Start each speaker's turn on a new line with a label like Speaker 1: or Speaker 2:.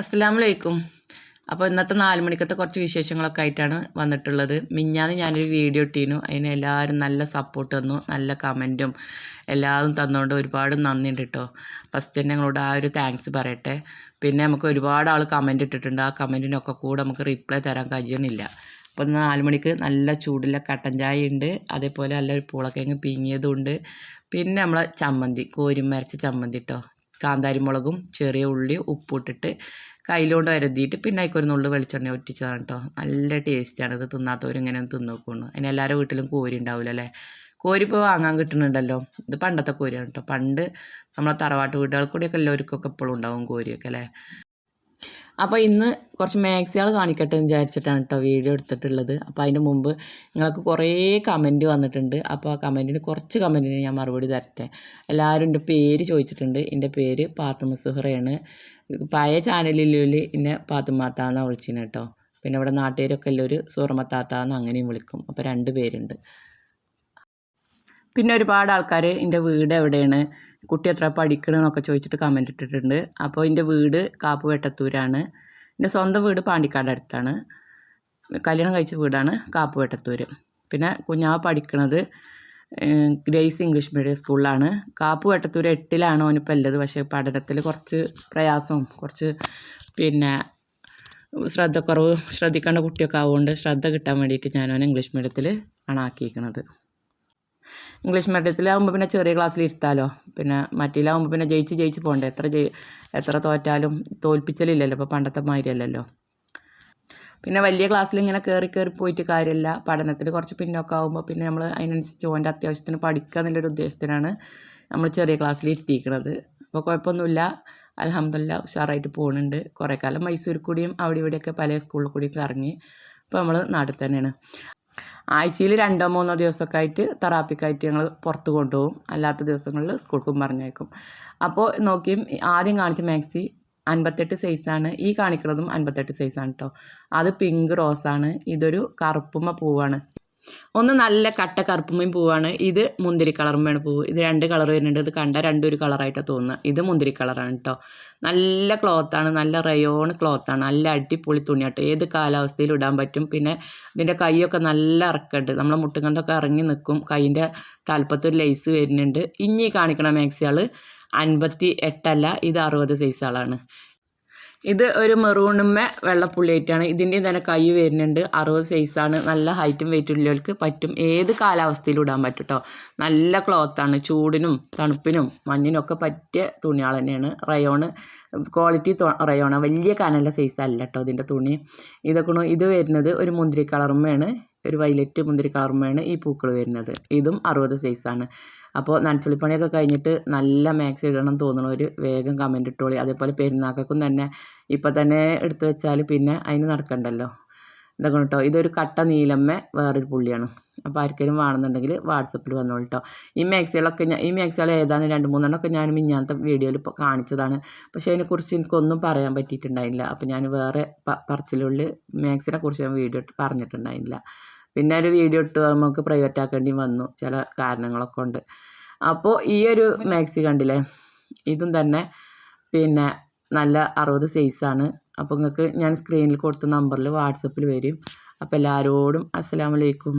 Speaker 1: അസ്സലാമലൈക്കും. അപ്പോൾ ഇന്നത്തെ നാല് മണിക്കത്തെ കുറച്ച് വിശേഷങ്ങളൊക്കെ ആയിട്ടാണ് വന്നിട്ടുള്ളത്. മിഞ്ഞാന്ന് ഞാനൊരു വീഡിയോ ഇട്ടീനു. അതിന് എല്ലാവരും നല്ല സപ്പോർട്ട് തന്നു. നല്ല കമന്റും എല്ലാവരും തന്നുകൊണ്ട് ഒരുപാട് നന്ദിയുണ്ട് കേട്ടോ ഫസ്റ്റ് തന്നെ ഞങ്ങളോട് ആ ഒരു താങ്ക്സ് പറയട്ടെ. പിന്നെ നമുക്ക് ഒരുപാട് ആൾ കമന്റ് ഇട്ടിട്ടുണ്ട്. ആ കമന്റിനൊക്കെ കൂടെ നമുക്ക് റിപ്ലൈ തരാൻ കഴിയുന്നില്ല. അപ്പോൾ നാല് മണിക്ക് നല്ല ചൂടുള്ള കട്ടൻ ചായ ഉണ്ട്. അതേപോലെ നല്ലൊരു പൂളക്കിഴങ്ങ് പിങ്ങിയതും ഉണ്ട്. പിന്നെ നമ്മളെ ചമ്മന്തി കോരിമരച്ച ചമ്മന്തി കേട്ടോ കാന്താരി മുളകും ചെറിയ ഉള്ളി ഉപ്പിട്ടിട്ട് കയ്യിലോണ്ട് വരുത്തിയിട്ട് പിന്നെ അതിക്കൊരു നുള്ളു വെളിച്ചെണ്ണ ഒറ്റിച്ചതാണ് കേട്ടോ നല്ല ടേസ്റ്റാണ്. ഇത് ഇങ്ങനെ തിന്ന് നോക്കുന്നു അതിന് എല്ലാവരും വീട്ടിലും കോരി ഉണ്ടാവില്ല അല്ലേ? കോരി ഇപ്പോൾ വാങ്ങാൻ കിട്ടുന്നുണ്ടല്ലോ ഇത് പണ്ടത്തെ കോരിയാണ് കേട്ടോ പണ്ട് നമ്മളെ തറവാട്ട് വീടുകൾ കൂടിയൊക്കെ എല്ലാവർക്കൊക്കെ എപ്പോഴും ഉണ്ടാവും കോരിയൊക്കെ അല്ലേ? അപ്പോൾ ഇന്ന് കുറച്ച് മാക്സികൾ കാണിക്കട്ടെ എന്ന് വിചാരിച്ചിട്ടാണ് കേട്ടോ വീഡിയോ എടുത്തിട്ടുള്ളത്. അപ്പോൾ അതിന് മുമ്പ് നിങ്ങൾക്ക് കുറേ കമന്റ് വന്നിട്ടുണ്ട്. അപ്പോൾ ആ കമന്റിന് കുറച്ച് കമന്റിന് ഞാൻ മറുപടി തരട്ടെ. എല്ലാവരും എന്റെ പേര് ചോദിച്ചിട്ടുണ്ട്. എന്റെ പേര് പാത്തുമ സുഹറയാണ്. പഴയ ചാനലിൽ എന്നെ പാത്തുമാത്താന്നാണ് വിളിച്ചിന് കേട്ടോ പിന്നെ ഇവിടെ നാട്ടുകാരൊക്കെ എല്ലാവരും സൂറമത്താത്താന്ന് അങ്ങനെയും വിളിക്കും. അപ്പോൾ രണ്ട് പേരുണ്ട്. പിന്നെ ഒരുപാട് ആൾക്കാർ എന്റെ വീട് എവിടെയാണ് കുട്ടി എത്ര പഠിക്കണമെന്നൊക്കെ ചോദിച്ചിട്ട് കമന്റ് ഇട്ടിട്ടുണ്ട്. അപ്പോൾ എന്റെ വീട് കാപ്പ് വെട്ടത്തൂരാണ് എന്റെ സ്വന്തം വീട് പാണ്ടിക്കാട് അടുത്താണ്. കല്യാണം കഴിച്ച വീടാണ് കാപ്പ് വെട്ടത്തൂർ പിന്നെ കുഞ്ഞാവ് പഠിക്കണത് ഗ്രേസ് ഇംഗ്ലീഷ് മീഡിയം സ്കൂളിലാണ്. കാപ്പ് വെട്ടത്തൂർ എട്ടിലാണ് അവനിപ്പോൾ ഉള്ളത്. പക്ഷേ പഠനത്തിൽ കുറച്ച് പ്രയാസവും കുറച്ച് പിന്നെ ശ്രദ്ധക്കുറവ് ശ്രദ്ധിക്കേണ്ട കുട്ടിയൊക്കെ ആവുകൊണ്ട് ശ്രദ്ധ കിട്ടാൻ വേണ്ടിയിട്ട് ഞാൻ ഇംഗ്ലീഷ് മീഡിയത്തിൽ ആണ് ആക്കിയിരിക്കുന്നത് ഇംഗ്ലീഷ് മീഡിയത്തിലാകുമ്പോൾ പിന്നെ ചെറിയ ക്ലാസ്സിൽ ഇരുത്താലോ പിന്നെ മറ്റേലാകുമ്പോൾ പിന്നെ ജയിച്ച് ജയിച്ച് പോകണ്ടേ എത്ര ജയി എത്ര തോറ്റാലും തോൽപ്പിച്ചലില്ലല്ലോ. ഇപ്പോൾ പണ്ടത്തെ മാതിരി അല്ലല്ലോ പിന്നെ വലിയ ക്ലാസ്സിൽ ഇങ്ങനെ കയറി കയറി പോയിട്ട് കാര്യമില്ല പഠനത്തിൽ കുറച്ച് പിന്നൊക്കെ ആകുമ്പോൾ പിന്നെ നമ്മൾ അതിനനുസരിച്ച് ഓന്റെ അത്യാവശ്യത്തിന് പഠിക്കുക എന്നുള്ളൊരു ഉദ്ദേശത്തിനാണ് നമ്മൾ ചെറിയ ക്ലാസ്സിൽ ഇരുത്തിയിരിക്കുന്നത് അപ്പോൾ കുഴപ്പമൊന്നുമില്ല. അലഹമ്മദില്ല ഉഷാറായിട്ട് പോകുന്നുണ്ട് കുറേ കാലം മൈസൂർ കൂടിയും അവിടെ ഇവിടെയൊക്കെ പല സ്കൂളിൽ കൂടിയൊക്കെ ഇറങ്ങി ഇപ്പോൾ നമ്മൾ നാട്ടിൽ തന്നെയാണ്. ആഴ്ചയിൽ രണ്ടോ മൂന്നോ ദിവസമൊക്കെ ആയിട്ട് തെറാപ്പിക്കായിട്ട് ഞങ്ങൾ പുറത്ത് കൊണ്ടുപോകും. അല്ലാത്ത ദിവസങ്ങളിൽ സ്കൂൾക്കും പറഞ്ഞേക്കും അപ്പോൾ നോക്കിയും ആദ്യം കാണിച്ച മാക്സി അൻപത്തെട്ട് സൈസാണ്. ഈ കാണിക്കുന്നതും അൻപത്തെട്ട് സൈസാണ് കേട്ടോ അത് പിങ്ക് റോസാണ്. ഇതൊരു കറുപ്പുമ്മ പൂവാണ്. ഒന്ന് നല്ല കട്ട കറുപ്പുമ്മയും പൂവാണ്. ഇത് മുന്തിരി കളറുമ്മയാണ് പൂവ്. ഇത് രണ്ട് കളർ വരുന്നുണ്ട്. ഇത് കണ്ട രണ്ടും ഒരു കളറായിട്ടാണ് തോന്നുന്നത് ഇത് മുന്തിരി കളറാണ് കേട്ടോ നല്ല ക്ലോത്താണ് നല്ല റയോൺ ക്ലോത്താണ് നല്ല അടിപൊളി തുണിയാട്ടോ ഏത് കാലാവസ്ഥയിലും ഇടാൻ പറ്റും. പിന്നെ ഇതിന്റെ കൈയൊക്കെ നല്ല ഇറക്കമുണ്ട് നമ്മളെ മുട്ടുകണ്ടൊക്കെ ഇറങ്ങി നിൽക്കും കൈയിന്റെ തലപ്പത്തൊരു ലേസ് വരുന്നുണ്ട്. ഇനി കാണിക്കണ മാക്സിയാൾ അൻപത്തി എട്ടല്ല. ഇത് അറുപത് സൈസുകളാണ് ഇത് ഒരു മെറൂണുമ്മ വെള്ളപ്പുള്ളിയായിട്ടാണ് ഇതിന്റെയും തന്നെ കൈ വരുന്നുണ്ട്. അറുപത് സൈസാണ് നല്ല ഹൈറ്റും വെയിറ്റും ഉള്ളവർക്ക് പറ്റും. ഏത് കാലാവസ്ഥയിലും ഇടാൻ പറ്റും കേട്ടോ നല്ല ക്ലോത്താണ് ചൂടിനും തണുപ്പിനും മഞ്ഞിനും ഒക്കെ പറ്റിയ തുണികൾ തന്നെയാണ്. റയോണ് ക്വാളിറ്റി റയോണ വലിയ കനല സൈസല്ല കേട്ടോ ഇതിന്റെ തുണി. ഇതൊക്കെ ഇത് വരുന്നത് ഒരു മുന്തിരി കളറുമ്മയാണ് ഒരു വൈലറ്റ് മുന്തിരി കളറുമ്പോഴാണ് ഈ പൂക്കൾ വരുന്നത്. ഇതും അറുപത് സൈസാണ് അപ്പോൾ നനച്ചുള്ളിപ്പണിയൊക്കെ കഴിഞ്ഞിട്ട് നല്ല മാക്സ് ഇടണം തോന്നണവർ വേഗം കമന്റ് ഇട്ടോളി. അതേപോലെ പെരുന്നാക്കും തന്നെ ഇപ്പം തന്നെ എടുത്തു വെച്ചാൽ പിന്നെ അതിന് നടക്കണ്ടല്ലോ. ഇതൊക്കെ കേട്ടോ ഇതൊരു കട്ട നീലമ്മ വേറൊരു പുള്ളിയാണ്. അപ്പോൾ ആർക്കെങ്കിലും വേണമെന്നുണ്ടെങ്കിൽ വാട്സപ്പിൽ വന്നോളൂ കേട്ടോ ഈ മാക്സികളൊക്കെ ഞാൻ ഈ മാക്സികൾ ഏതാണ്? രണ്ട് മൂന്നെണ്ണമൊക്കെ ഞാൻ മിഞ്ഞാത്ത വീഡിയോയിൽ ഇപ്പോൾ കാണിച്ചതാണ്. പക്ഷേ അതിനെക്കുറിച്ച് എനിക്കൊന്നും പറയാൻ പറ്റിയിട്ടുണ്ടായില്ല. അപ്പോൾ ഞാൻ വേറെ പറച്ചിലുള്ളിൽ മാക്സിനെ കുറിച്ച് ഞാൻ വീഡിയോ പറഞ്ഞിട്ടുണ്ടായില്ല. പിന്നെ ഒരു വീഡിയോ ഇട്ട് നമുക്ക് പ്രൈവറ്റ് ആക്കേണ്ടി വന്നു. ചില കാരണങ്ങളൊക്കെ ഉണ്ട്. അപ്പോൾ ഈ ഒരു മാക്സി കണ്ടില്ലേ? ഇതും തന്നെ പിന്നെ നല്ല അറുപത് സൈസാണ് അപ്പോൾ നിങ്ങൾക്ക് ഞാൻ സ്ക്രീനിൽ കൊടുത്ത നമ്പറിൽ വാട്സപ്പിൽ വരും. അപ്പോൾ എല്ലാവരോടും അസ്സലാമലൈക്കും